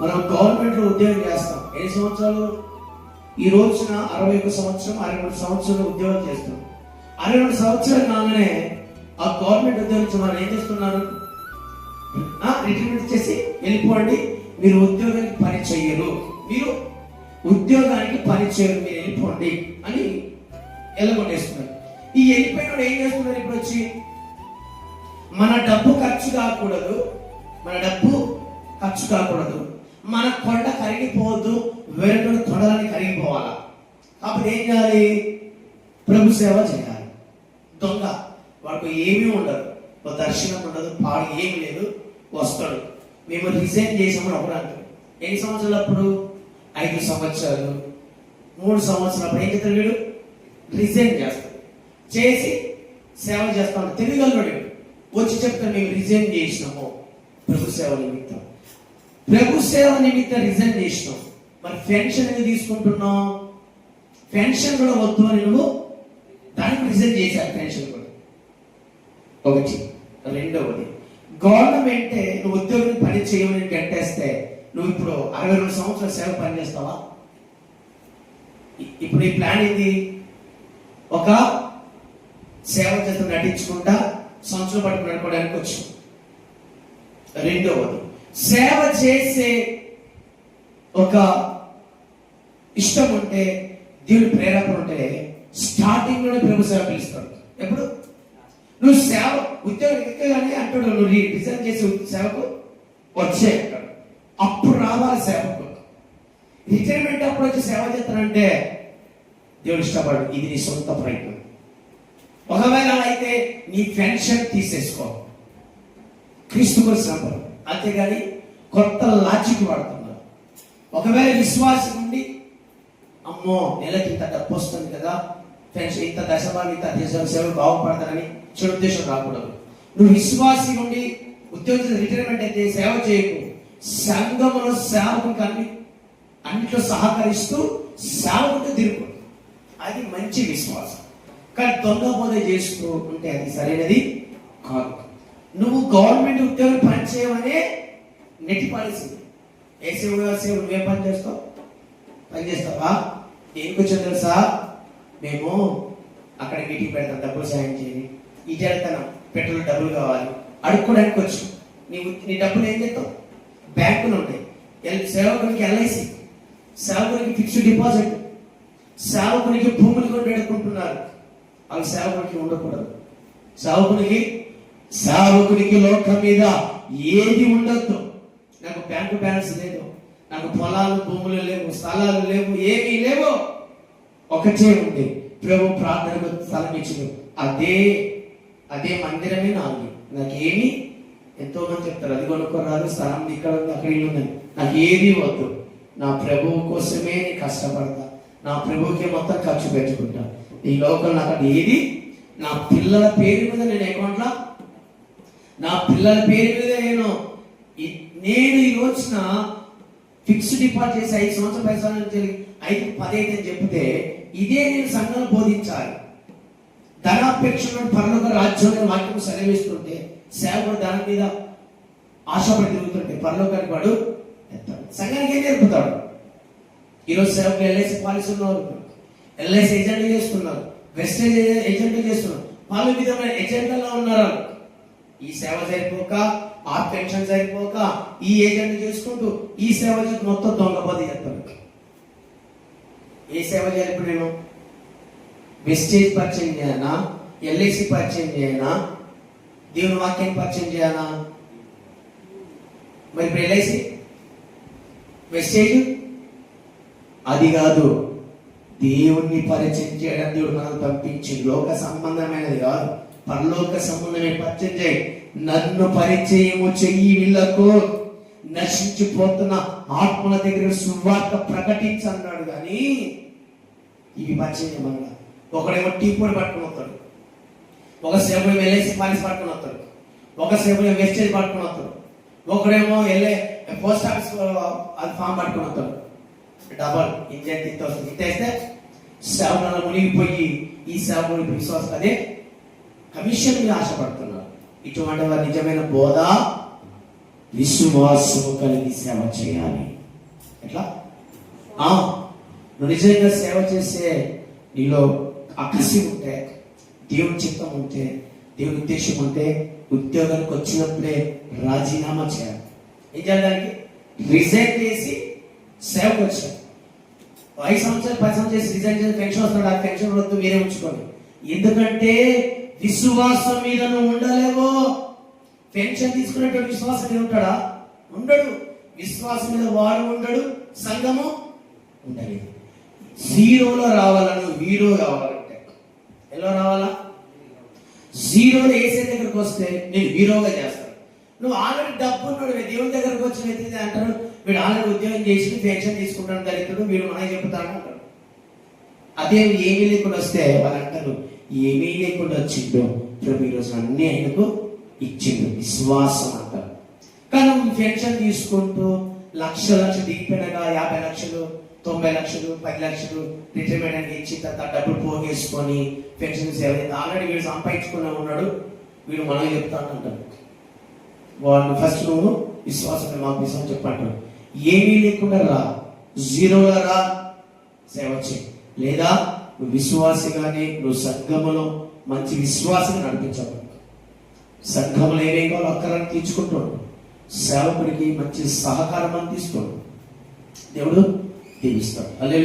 మనం గవర్నమెంట్లో ఉద్యోగం చేస్తాం. ఎన్ని సంవత్సరాలు? ఈ రోజున అరవై ఒక సంవత్సరం అరవై మూడు సంవత్సరాలు ఉద్యోగం చేస్తాం. అరవై రెండు సంవత్సరాలు కాగానే ఆ గవర్నమెంట్ ఉద్యోగం మనం ఏం చేస్తున్నారు? రిటైర్మెంట్ చేసి వెళ్ళిపోండి. మీరు ఉద్యోగానికి పని చేయరు. మీరు ఉద్యోగానికి పని చేయరు. మీరు వెళ్ళిపోండి అని వెళ్ళగొట్టేస్తున్నారు ఈ వెళ్ళిపోయిన ఏం చేస్తున్నారు ఇప్పుడు వచ్చి? మన డబ్బు ఖర్చు కాకూడదు. మన డబ్బు ఖర్చు కాకూడదు. మన కొండ కరిగిపోవద్దు వేరే కొండలని కరిగిపోవాలా? కాబట్టి ఏం చేయాలి? ప్రభు సేవ చేయాలి. దొంగ వాడికి ఏమీ ఉండదు. ఒక దర్శనం ఉండదు పాడు ఏమి లేదు వస్తాడు. మేము రిజైన్ చేసామని ఒకరు అంటారు ఎన్ని సంవత్సరాలు అప్పుడు? ఐదు సంవత్సరాలు. మూడు సంవత్సరాలు అప్పుడు ఏం చేస్తాడు వీడు? రిజైన్ చేస్తాడు. చేసి సేవ చేస్తాడు. తెలియగలడు వచ్చి చెప్తాడు మేము రిజైన్ చేసినాము. ప్రభు సేవ నిమిత్తం. ప్రభు సేవ నిమిత్తం రిజైన్ చేసినాం మరి పెన్షన్ ఎందుకు తీసుకుంటున్నాం పెన్షన్ కూడా వద్దు అని నువ్వు దానికి రిజైన్ చేశారు పెన్షన్ కూడా. ఒకటి. రెండవది. గవర్నమెంటే నువ్వు ఉద్యోగం పని చేయమని గంటేస్తే నువ్వు ఇప్పుడు అరవై రెండు సంవత్సరాల సేవ పని చేస్తావా? ఇప్పుడు ఈ ప్లాన్ ఏంది ఒక సేవ చేత నటించుకుంటా సంవత్సరం పట్టుకు నడుకోవడానికి వచ్చు రెండవది. సేవ చేసే ఒక ఇష్టం ఉంటే దేవుని ప్రేరేపణ ఉంటే స్టార్టింగ్లోనే ప్రభు సేవ పిలుస్తాడు. ఎప్పుడు? నువ్వు సేవ ఉద్యోగం ఎక్కగానే అంటాడు నువ్వు రి- రిజైన్ చేసే సేవకు వచ్చే అప్పుడు రావాలి సేవకు. రిటైర్మెంట్ అప్పుడు వచ్చి సేవ చేస్తానంటే దేవుడు ఇష్టపడు ఇది నీ సొంత ప్రయత్నం. ఒకవేళ అయితే నీ పెన్షన్ తీసేసుకో. క్రీస్తు కోసం అంతేగాని కొత్త లాజిక్ వాడుతున్నారు. ఒకవేళ విశ్వాసం ఉండి అమ్మో నెలకి ఇంత డబ్బు వస్తుంది కదా ఫ్రెండ్స్ ఇంత దశభాగం ఇంత దేశం సేవలు బాగుపడతారని చెడు ఉద్దేశం రాకూడదు. నువ్వు విశ్వాసి ఉండి ఉద్యోగం రిటైర్మెంట్ అయితే సేవ చేయకు. సంఘములో సేవకు అన్ని అన్నిట్లో సహకరిస్తూ సేవకుడు తిరుగు అది మంచి విశ్వాసం. కానీ దొంగ బోధ చేస్తూ ఉంటే అది సరైనది కాదు. నువ్వు గవర్నమెంట్ ఉద్యోగం పని నెట్ పాలసీ? ఏసీ ఏ సేవ నువ్వే పని చేస్తావు? పని చేస్తావా? దేనికి వచ్చావు తెలుసా? మేము అక్కడ మీటింగ్ పెడతాం డబ్బులు సాయం చేయండి. ఈ వెళ్తాను పెట్రోల్ డబ్బులు కావాలి. అడుక్కోడానికి వచ్చు. నీవు నీ డబ్బులు ఏం చేస్తావు? బ్యాంకులు ఉంటాయి. ఎల్- సేవకునికి ఎల్ఐసి సేవకునికి ఫిక్స్డ్ డిపాజిట్ సేవకునికి భూములు కూడా పెట్టుకుంటున్నారు. అవి సేవకునికి ఉండకూడదు. సేవకునికి సేవకునికి లోకం మీద ఏది ఉండొద్దు. నాకు బ్యాంకు బ్యాలెన్స్ లేదు. నాకు పొలాలు భూములు లేవు స్థలాలు లేవు ఏమీ లేవు. ఒకటే ఉంది. ప్రభు ప్రార్థనకు స్థలం ఇచ్చింది అదే అదే మందిరమే నాది. నాకేమి ఎంతో మంది చెప్తారు అది కొనుక్కోరాదు స్థలం ఇక్కడ ఉంది అక్కడ ఇల్లు ఉందని నాకు ఏది వద్దు. నా ప్రభువు కోసమే నేను కష్టపడతా. నా ప్రభువుకే మొత్తం ఖర్చు పెట్టుకుంటా. ఈ లోకల్ నాకు అది ఏది? నా పిల్లల పేరు మీద నేను అకౌంట్లో నా పిల్లల పేరు మీద నేను నేను ఈ రోజున ఫిక్స్డ్ డిపాజిట్ చేసి ఐదు సంవత్సరాల పది నుంచి ఐదు పదహైదు అని చెప్తే ఇదే నేను సంఘం బోధించాలి. ధనాపేక్షను పరలోక రాజ్యంలో వాక్యం సెలవిస్తుంటే సేవకుడు ధనం మీద ఆశపడి తిరుగుతుంటే పరలోకానికి వాడు ఎత్తాడు. సంఘానికి ఏం నేర్పుతాడు? ఈరోజు సేవకులు ఎల్ఐసి పాలసీ ఉన్నారు. ఎల్ఐసి ఏజెంట్లు చేస్తున్నారు. వెస్టేజ్ ఏజెంట్లు చేస్తున్నారు. పలు విధమైన ఏజెంట్లలో ఉన్నారు. ఈ సేవ సరిపోక ఆ పెన్షన్ సరిపోక ఈ ఏజెంట్ చేసుకుంటూ ఈ సేవ చేసి మొత్తం దొంగ పది చేస్తారు ఏ సేవ చేయాలి నేను? వెస్టేజ్ పరిచయం చేయనా? ఎల్ఐసి పరిచయం చేయనా? దేవుని వాక్యాన్ని పరిచయం చేయనా? మరి ఇప్పుడు ఎల్ఐసి వెస్టేజ్ అది కాదు. దేవుణ్ణి పరిచయం చేయడం దేవుడు మనకు పంపించి లోక సంబంధమైనది కాదు. పరలోక సంబంధమైన పరిచయం చేయి. నన్ను పరిచయము చెయ్యి వీళ్ళకు. నశించిపోతున్న ఆత్మల దగ్గర సువార్త ప్రకటించన్నాడు కానీ ఇవి పరిచయం చేయమన్నా ఒకడేమో టీ పొడి పట్టుకుని వస్తాడు. ఒక సేపుడు వెళ్ళేసి పాలసీ పట్టుకుని వస్తాడు. ఒక సేపుడు వెస్టేజ్ పట్టుకుని వస్తాడు. ఒకడేమో వెళ్ళే పోస్ట్ ఆఫీస్ అది ఫామ్ పట్టుకుని వస్తాడు. డబల్ ఇంజన్ ఇంత వస్తుంది. ఇంత వేస్తే సేవలలో మునిగిపోయి ఈ సేవకుని విశ్వాసం అదే కమిషన్ మీద ఆశపడుతున్నారు. ఇటువంటి వారి నిజమైన బోధ విశ్వాసము కలిగి సేవ చేయాలి. ఎట్లా? నువ్వు నిజంగా సేవ చేసే నీలో అకసి ఉంటే దేవుని చిత్తం ఉంటే దేవుని ఉద్దేశం ఉంటే ఉద్యోగానికి వచ్చినప్పుడే రాజీనామా చేయాలి. ఏం చేయడానికి రిజైన్ చేసి సేవకు వచ్చాను ఐదు సంవత్సరాలు పది సంవత్సరాలు చేసి రిజైన్ చేసి పెన్షన్ వస్తున్నాడు ఆ పెన్షన్ వద్దు మీరే ఉంచుకోండి. ఎందుకంటే విశ్వాసం మీద నువ్వు ఉండలేవో? పెన్షన్ తీసుకునేటువంటి విశ్వాసం మీద ఉంటాడా? ఉండడు. విశ్వాసం మీద వాడు ఉండడు సంఘము ఉండలేదు. జీరోలో రావాలను హీరో కావాలంటే. ఎలా రావాలా? జీరోలో వేసే దగ్గరకు వస్తే నేను హీరోగా చేస్తాను. నువ్వు ఆల్రెడీ డబ్బు ఉన్నాడు దేవుని దగ్గరకు వచ్చి వ్యక్తి అంటారు వీడు ఆల్రెడీ ఉద్యోగం చేసి పెన్షన్ తీసుకుంటాను దళితుడు వీడు మనకి చెప్తాను అంటారు. అదే ఏమీ లేకుండా వస్తే వాళ్ళు అంటారు ఏమీ లేకుండా వచ్చిండు ప్రభు ఈరోజు అన్ని ఆయనకు ఇచ్చిండు. విశ్వాసం అంటారు కానీ నువ్వు పెన్షన్ తీసుకుంటూ లక్ష లక్ష దిగిపోయినాక యాభై లక్షలు తొంభై లక్షలు పది లక్షలు రిటైర్మెంట్ అని ఇచ్చి తర్వాత డబ్బులు పోగేసుకొని పెన్షన్ సేవ ఆల్రెడీ వీడు సంపాదించుకునే ఉన్నాడు. వీడు మనం చెప్తాను అంటాడు వాడిని ఫస్ట్ నువ్వు విశ్వాసం మాకు విశ్వాసం చెప్పంటాడు ఏమీ లేకుండా రా. జీరోగా రా. సేవ చేయి. లేదా నువ్వు విశ్వాసిగానే నువ్వు సంఘములో మంచి విశ్వాసం నడిపించబడు సంఘములు ఏదైనా కావాలో అక్కరాన్ని తీర్చుకుంటాడు సేవకుడికి మంచి సహకారం అందిస్తాడు. దేవుడు దీవిస్తాడు. అదే